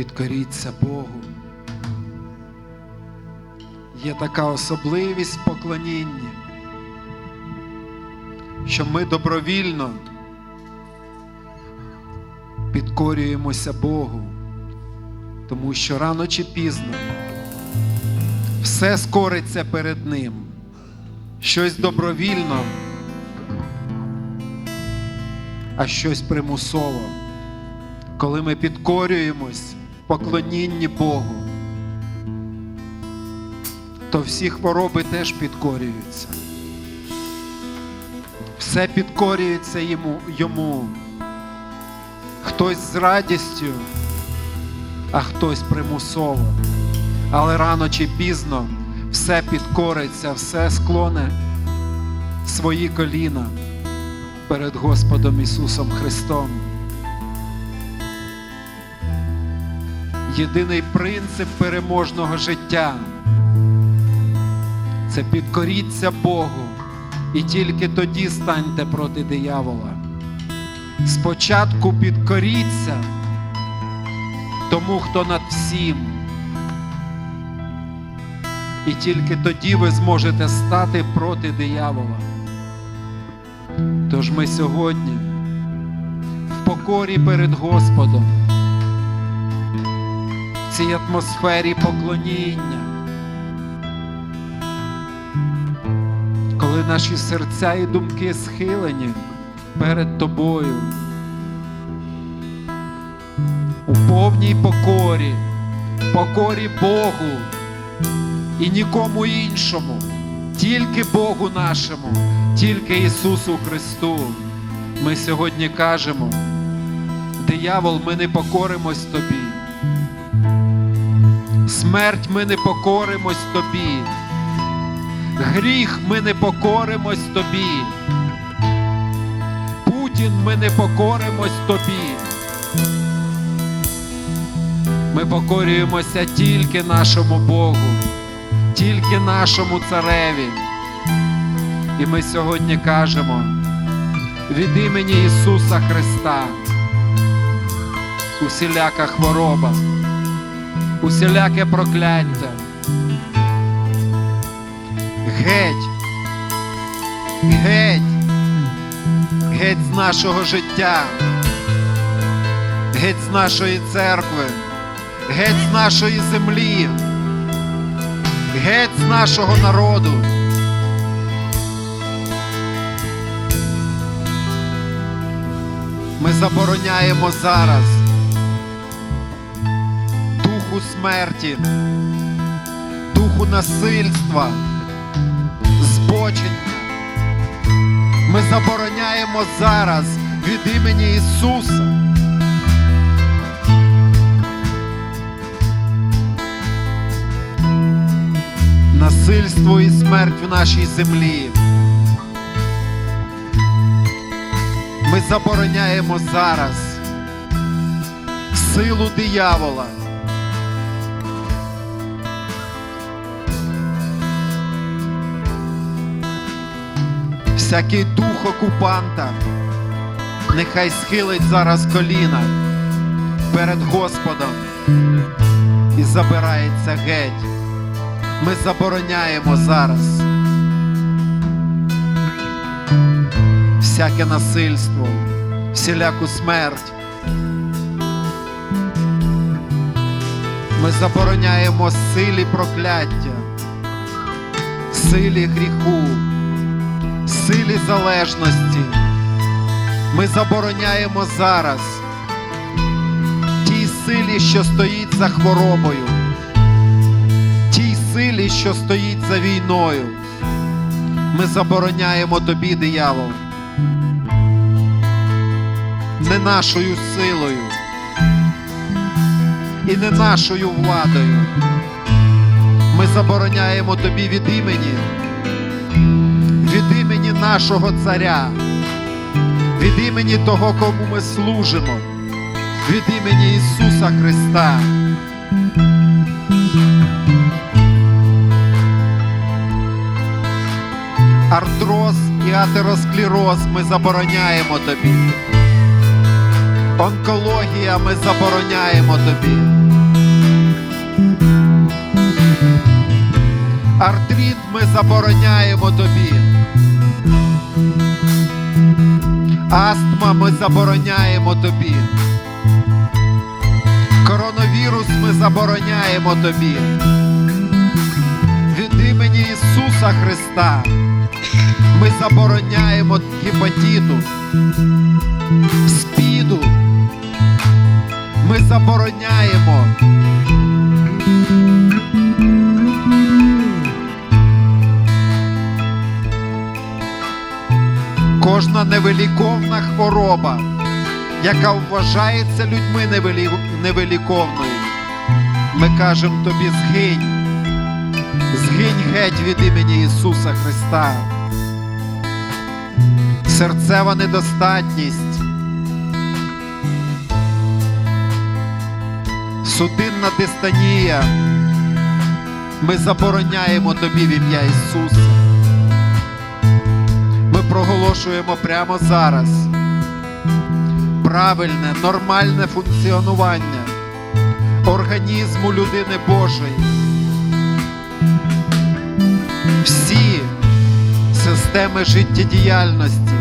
підкоріться Богу. Є така особливість в поклонінні, що ми добровільно підкорюємося Богу, тому що рано чи пізно все скориться перед Ним, щось добровільно, а щось примусово. Коли ми підкорюємось поклонінні Богу, то всі хвороби теж підкорюються. Все підкорюється йому, йому. Хтось з радістю, а хтось примусово. Але рано чи пізно все підкориться, все склоне свої коліна перед Господом Ісусом Христом. Єдиний принцип переможного життя це підкоріться Богу, і тільки тоді станьте проти диявола. Спочатку підкоріться тому, хто над всім. І тільки тоді ви зможете стати проти диявола. Тож ми сьогодні в покорі перед Господом, цій атмосфері поклоніння, коли наші серця і думки схилені перед Тобою, у повній покорі, покорі Богу і нікому іншому, тільки Богу нашому, тільки Ісусу Христу. Ми сьогодні кажемо, диявол, ми не покоримось тобі. Смерть ми не покоримось тобі. Гріх ми не покоримось тобі. Путін ми не покоримось тобі. Ми покорюємося тільки нашому Богу, тільки нашому цареві. І ми сьогодні кажемо від імені Ісуса Христа усіляка хвороба, усіляке прокляття. Геть, геть, геть з нашого життя, геть з нашої церкви, геть з нашої землі, геть з нашого народу. Ми забороняємо зараз смерті, духу насильства, збочення. Ми забороняємо зараз від імені Ісуса. Насильство і смерть в нашій землі. Ми забороняємо зараз силу диявола. Всякий дух окупанта нехай схилить зараз коліна перед Господом і забирається геть. Ми забороняємо зараз всяке насильство, всіляку смерть. Ми забороняємо силі прокляття, силі гріху, силі залежності. Ми забороняємо зараз тій силі, що стоїть за хворобою, тій силі, що стоїть за війною. Ми забороняємо тобі, диявол, не нашою силою і не нашою владою. Ми забороняємо тобі від імені, від імені нашого Царя, від імені того, кому ми служимо, від імені Ісуса Христа. Артроз і атеросклероз ми забороняємо тобі. Онкологія ми забороняємо тобі. Артрит ми забороняємо тобі. Астма ми забороняємо тобі. Коронавірус ми забороняємо тобі. Від імені Ісуса Христа ми забороняємо гепатиту, спіду. Ми забороняємо. Кожна невиліковна хвороба, яка вважається людьми невилі... невиліковною, ми кажемо тобі згинь. Згинь геть від імені Ісуса Христа. Серцева недостатність. Судинна дистанія. Ми забороняємо тобі в ім'я Ісуса. Проголошуємо прямо зараз правильне, нормальне функціонування організму людини Божої. Всі системи життєдіяльності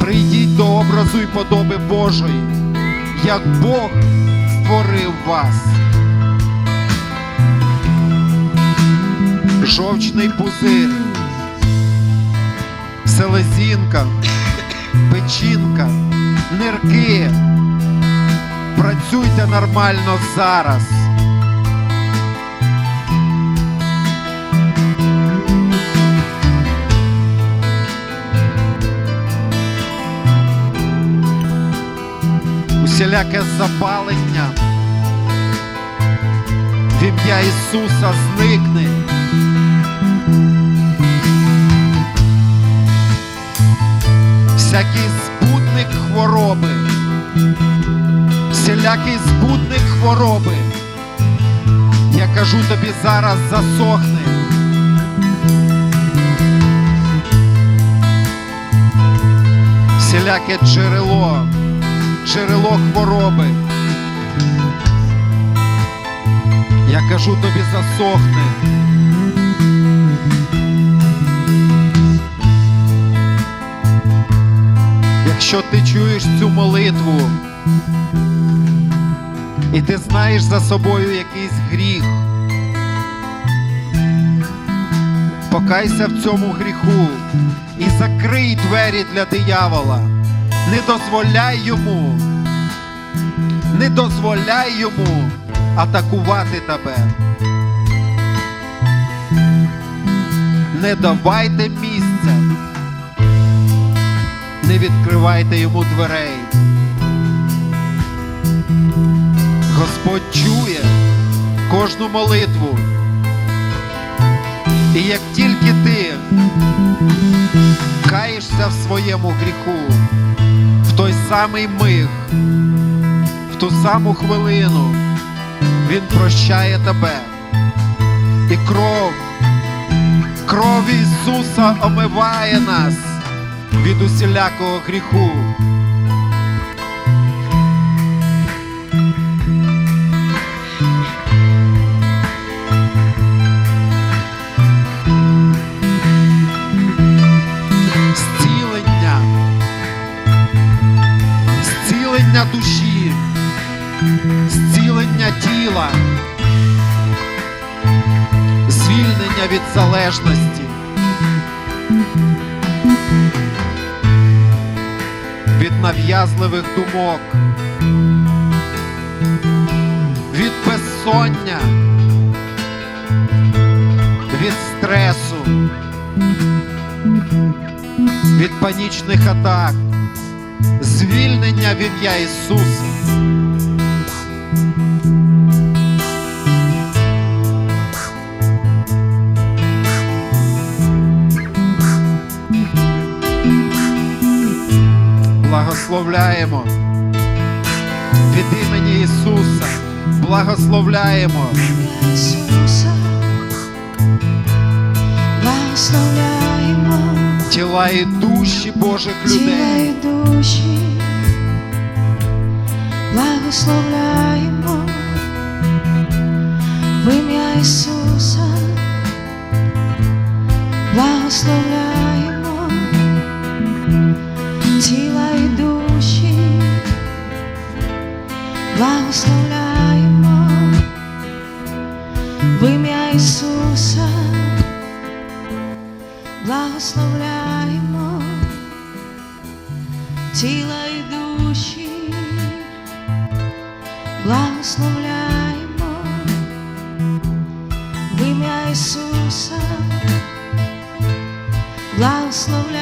прийдіть до образу і подоби Божої, як Бог створив вас. Жовчний пузир, селезінка, печінка, нирки. Працюйте нормально зараз. усіляке запалення в ім'я Ісуса зникне. Всякий збудник хвороби, всілякий збудник хвороби, я кажу тобі зараз засохне. Всіляке джерело джерело хвороби. Я кажу тобі засохне. Якщо ти чуєш цю молитву і ти знаєш за собою якийсь гріх, покайся в цьому гріху і закрий двері для диявола. Не дозволяй йому, не дозволяй йому атакувати тебе. Не давайте місця, відкривайте йому дверей. Господь чує кожну молитву. І як тільки ти каєшся в своєму гріху, в той самий миг, в ту саму хвилину Він прощає тебе. І кров, кров Ісуса омиває нас від усілякого гріху. Нав'язливих думок, від безсоння, від стресу, від панічних атак, звільнення в ім'я Ісуса. Благословляємо. Від імені Ісуса. Благословляємо. Ісуса, благословляємо. Тіла і душі Божих тіла людей. і душі, благословляємо. В ім'я Ісуса, благословляємо в ім'я Ісуса, благословляємо тіла і душі, благословляємо в ім'я Ісуса, благословляємо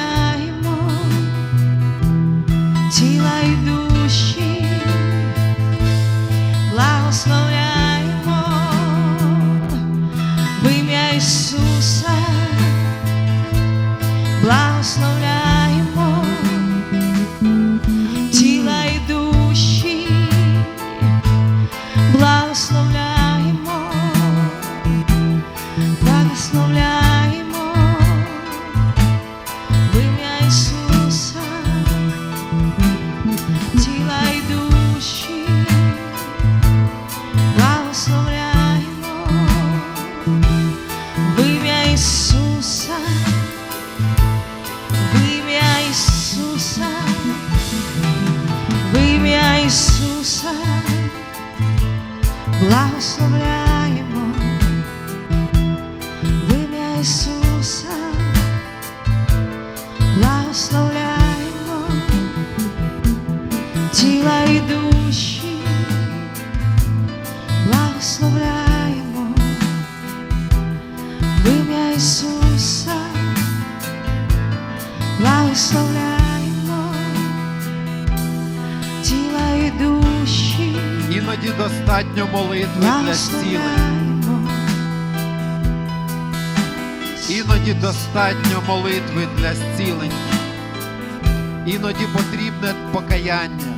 Іноді достатньо молитви для зцілення. Іноді достатньо молитви для зцілення. Іноді потрібне покаяння.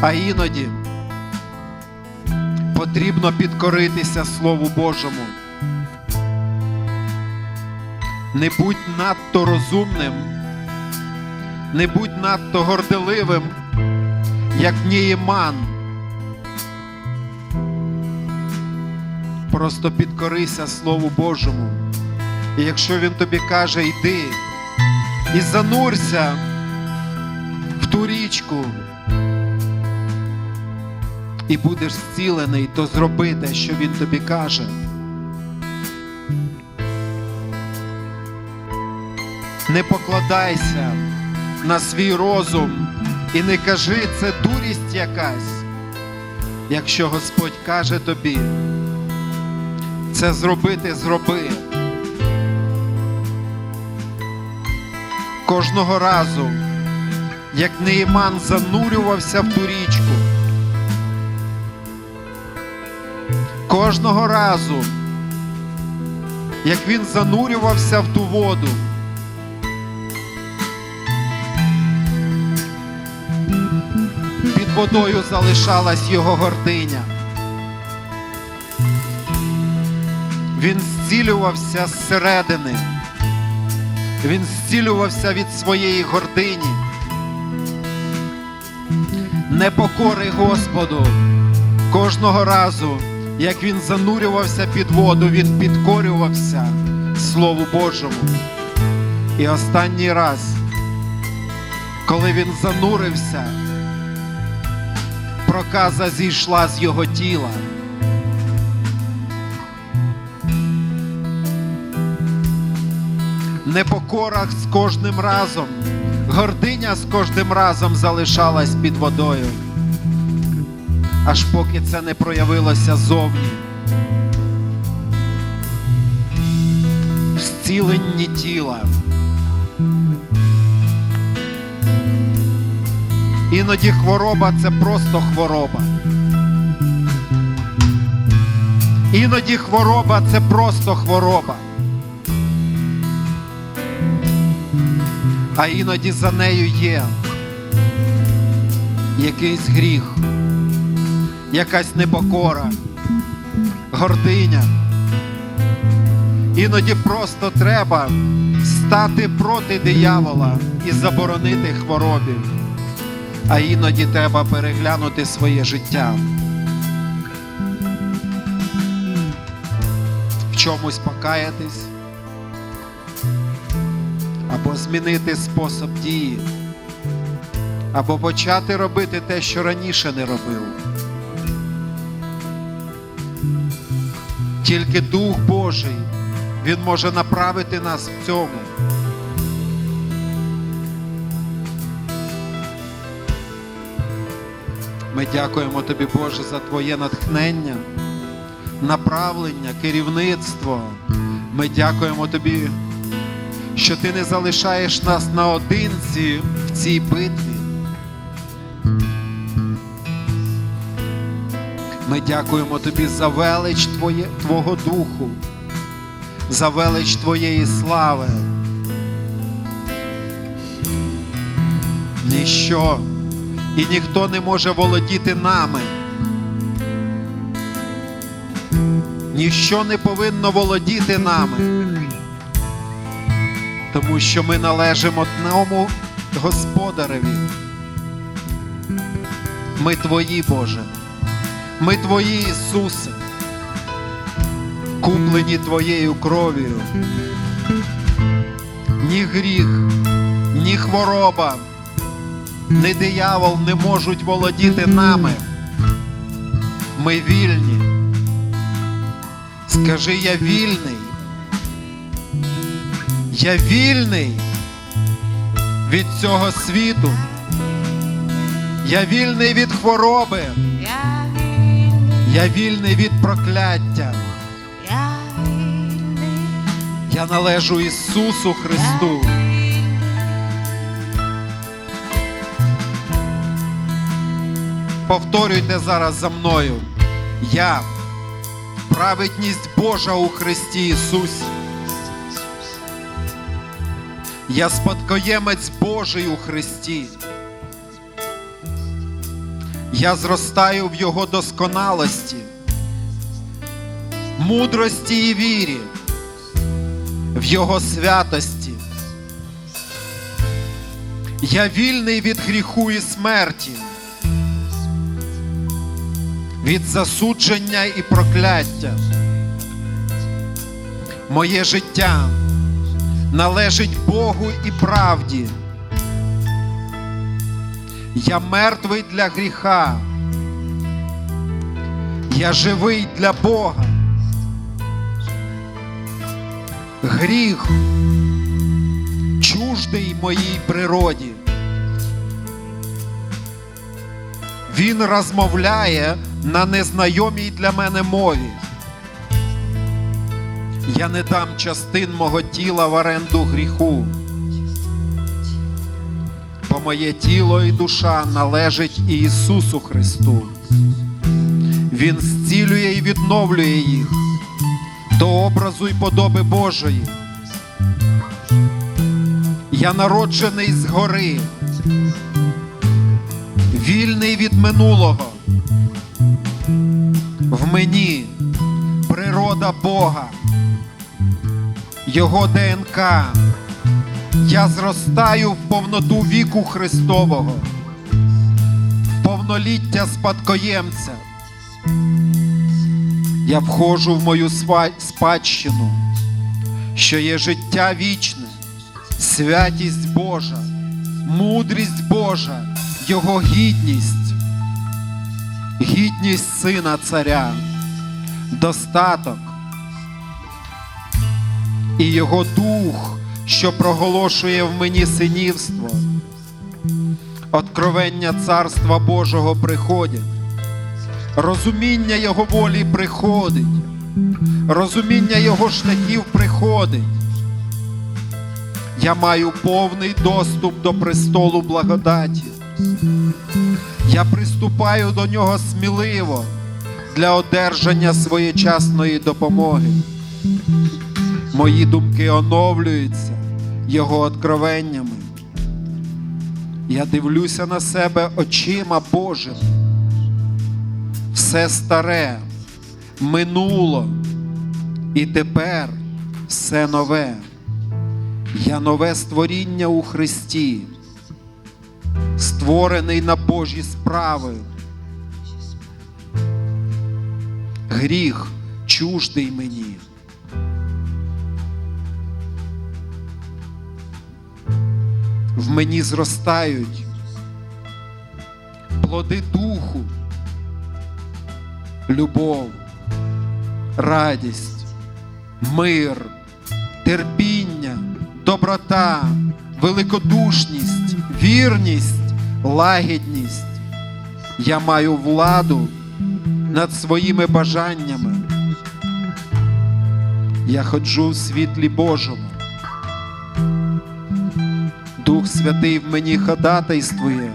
А іноді потрібно підкоритися Слову Божому. Не будь надто розумним, не будь надто горделивим, як Нієман. Просто підкорися Слову Божому. І якщо Він тобі каже, йди і занурся в ту річку, і будеш зцілений, то зроби те, що Він тобі каже. Не покладайся на свій розум і не кажи, це дурість якась. Якщо Господь каже тобі, це зробити, зроби. Кожного разу, як Неїман занурювався в ту річку, кожного разу, як він занурювався в ту воду, водою залишалась його гординя. Він зцілювався зсередини. Він зцілювався від своєї гордині. Непокори Господу. Кожного разу, як він занурювався під воду, він підкорювався Слову Божому. І останній раз, коли він занурився, проказа зійшла з його тіла. Непокора з кожним разом, гординя з кожним разом залишалась під водою, аж поки це не проявилося зовні. Зціленні тіла. Іноді хвороба це просто хвороба. Іноді хвороба це просто хвороба. а іноді за нею є якийсь гріх, якась непокора, гординя. Іноді просто треба стати проти диявола і заборонити хворобі, а іноді треба переглянути своє життя. В чомусь покаятись або змінити спосіб дії. або почати робити те, що раніше не робив. Тільки Дух Божий, Він може направити нас в цьому. Ми дякуємо Тобі, Боже, за Твоє натхнення, направлення, керівництво. Ми дякуємо Тобі, що Ти не залишаєш нас наодинці в цій битві. Ми дякуємо Тобі за велич Твоє, Твого Духу, за велич Твоєї слави. Ніщо і ніхто не може володіти нами. Ніщо не повинно володіти нами, тому що ми належимо одному Господареві. Ми Твої, Боже, ми Твої, Ісусе, куплені Твоєю кров'ю. Ні гріх, ні хвороба, ні диявол не можуть володіти нами. Ми вільні. Скажи, я вільний. Я вільний від цього світу. Я вільний від хвороби. Я вільний, від прокляття. Я належу Ісусу Христу. Повторюйте зараз за мною. Я праведність Божа у Христі Ісусі. Я спадкоємець Божий у Христі. Я зростаю в Його досконалості, мудрості і вірі, в Його святості. Я вільний від гріху і смерті від засудження і прокляття. Моє життя належить Богу і правді. Я мертвий для гріха. Я живий для Бога. Гріх чуждий моїй природі. Він розмовляє на незнайомій для мене мові. Я не дам частин мого тіла в оренду гріху, бо моє тіло і душа належить Ісусу Христу. Він зцілює і відновлює їх до образу і подоби Божої. Я народжений згори, вільний від минулого. В мені природа Бога, Його ДНК. Я зростаю в повноту віку Христового, повноліття спадкоємця. Я входжу в мою спадщину, що є життя вічне, святість Божа, мудрість Божа, Його гідність гідність сина царя, достаток і його дух, що проголошує в мені синівство. Откровення Царства Божого приходять, розуміння Його волі приходить, розуміння Його шляхів приходить. Я маю повний доступ до престолу благодаті. Я приступаю до нього сміливо для одержання своєчасної допомоги. Мої думки оновлюються Його откровеннями. Я дивлюся на себе очима Божими. Все старе, минуло, і тепер все нове. Я нове створіння у Христі створений на Божі справи. Гріх чуждий мені. В мені зростають плоди духу, любов, радість, мир, терпіння, доброта, великодушність, вірність, лагідність. Я маю владу над своїми бажаннями. Я ходжу в світлі Божому. Дух Святий в мені ходатайствує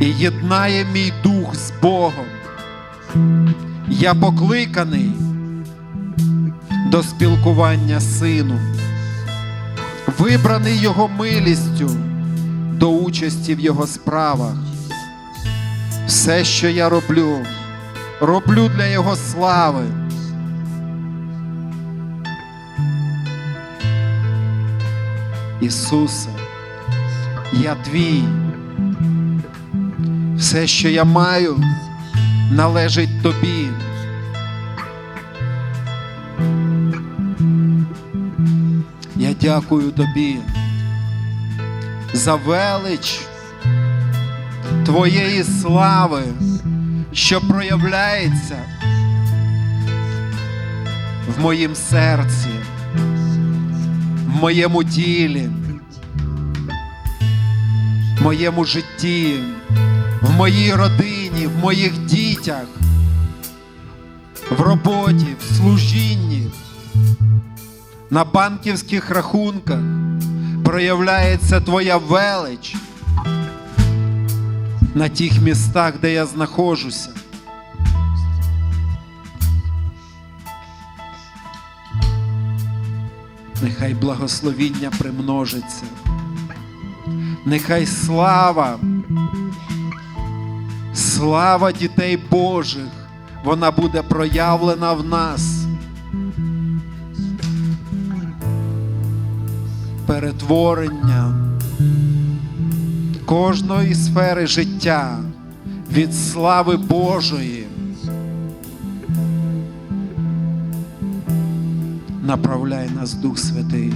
і єднає мій дух з Богом. Я покликаний до спілкування з Сином, вибраний Його милістю до участі в Його справах. Все, що я роблю, роблю для Його слави. Ісусе, я твій. Все, що я маю, належить тобі. Я дякую тобі за велич твоєї слави, що проявляється в моїм серці, в моєму тілі, в моєму житті, в моїй родині, в моїх дітях, в роботі, в служінні, на банківських рахунках проявляється Твоя велич на тих містах, де я знаходжуся. Нехай благословіння примножиться. Нехай слава, слава дітей Божих, вона буде проявлена в нас. Перетворення кожної сфери життя від слави Божої. Направляй нас, Дух Святий.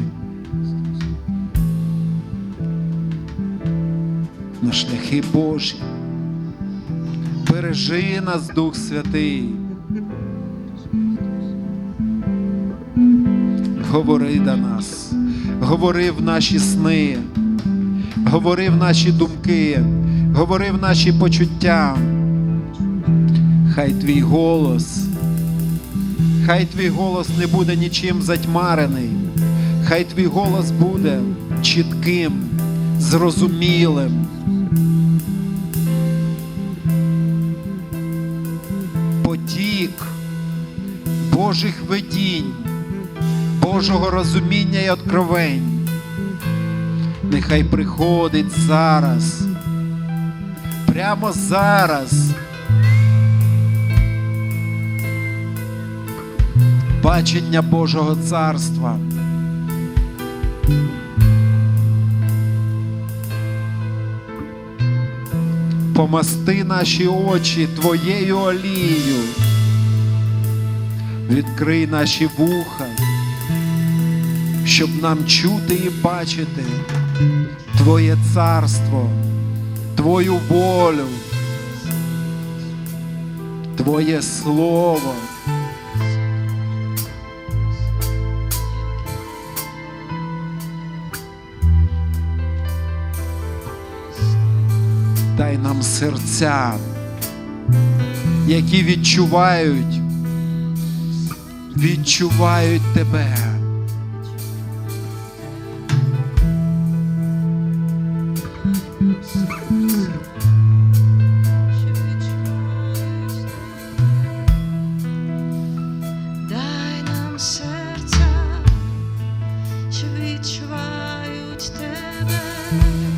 На шляхи Божі. Бережи нас, Дух Святий. Говори до нас, говори в наші сни, говори в наші думки, говори в наші почуття. Хай твій голос, хай твій голос не буде нічим затьмарений, хай твій голос буде чітким, зрозумілим. Потік Божих видінь, Божого розуміння і откровень. Нехай приходить зараз, прямо зараз. Бачення Божого царства. Помасти наші очі Твоєю олією. Відкрий наші вуха, щоб нам чути і бачити Твоє царство, Твою волю, Твоє слово. Дай нам серця, які відчувають, відчувають тебе. Тебе, дай